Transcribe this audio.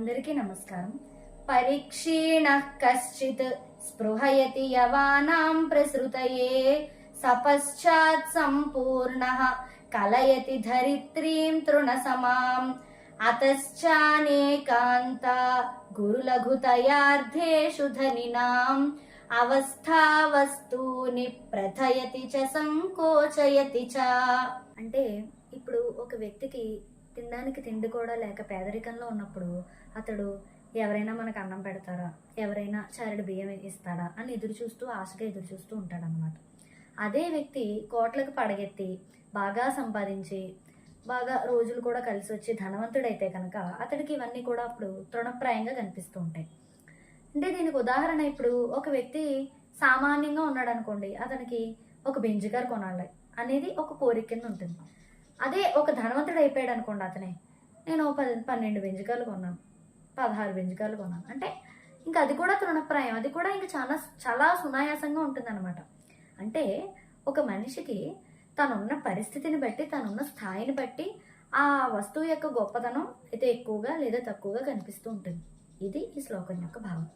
అందరికీ నమస్కారం. పరీక్షీణ కశ్చిత్ స్పృహయతి యవానాం ప్రసృతయే సపశ్చాత్ సంపూర్ణ కలయతి ధరిత్రీం తృణసమాం అతశ్చానేకాంత గురులఘుతయార్థేషు ధనినాం అవస్థావస్తూని ప్రథయతి చ సంకోచయతి చ. అంటే ఇప్పుడు ఒక వ్యక్తికి తినడానికి తిండి కూడా లేక పేదరికంలో ఉన్నప్పుడు అతడు ఎవరైనా మనకు అన్నం పెడతారా? ఎవరైనా చారెడు బియ్యం ఇస్తాడా? అని ఎదురు చూస్తూ ఆశగా ఎదురు చూస్తూ ఉంటాడనమాట అదే వ్యక్తి కోట్లకు పడగెత్తి బాగా సంపాదించి బాగా రోజులు కూడా కలిసి వచ్చి ధనవంతుడైతే కనుక అతడికి ఇవన్నీ కూడా అప్పుడు తృణప్రాయంగా కనిపిస్తూ ఉంటాయి. అంటే దీనికి ఉదాహరణ ఇప్పుడు ఒక వ్యక్తి సామాన్యంగా ఉన్నాడు అనుకోండి అతనికి ఒక బెంజ్ కార్ కొనాలి అనేది ఒక కోరిక కింద ఉంటుంది. అదే ఒక ధనవంతుడు అయిపోయాడు అనుకోండి అతనే. నేను పది పన్నెండు బెంజికాలు కొన్నాను. పదహారు బెంజికాలు కొన్నాను. అంటే ఇంకా అది కూడా తృణప్రాయం అది కూడా ఇంకా చాలా చాలా సునాయాసంగా ఉంటుంది అంటే ఒక మనిషికి తనున్న పరిస్థితిని బట్టి తనున్న స్థాయిని బట్టి ఆ వస్తువు యొక్క గొప్పతనం అయితే ఎక్కువగా లేదా తక్కువగా కనిపిస్తూ ఉంటుంది. ఇది ఈ శ్లోకం యొక్క భావం.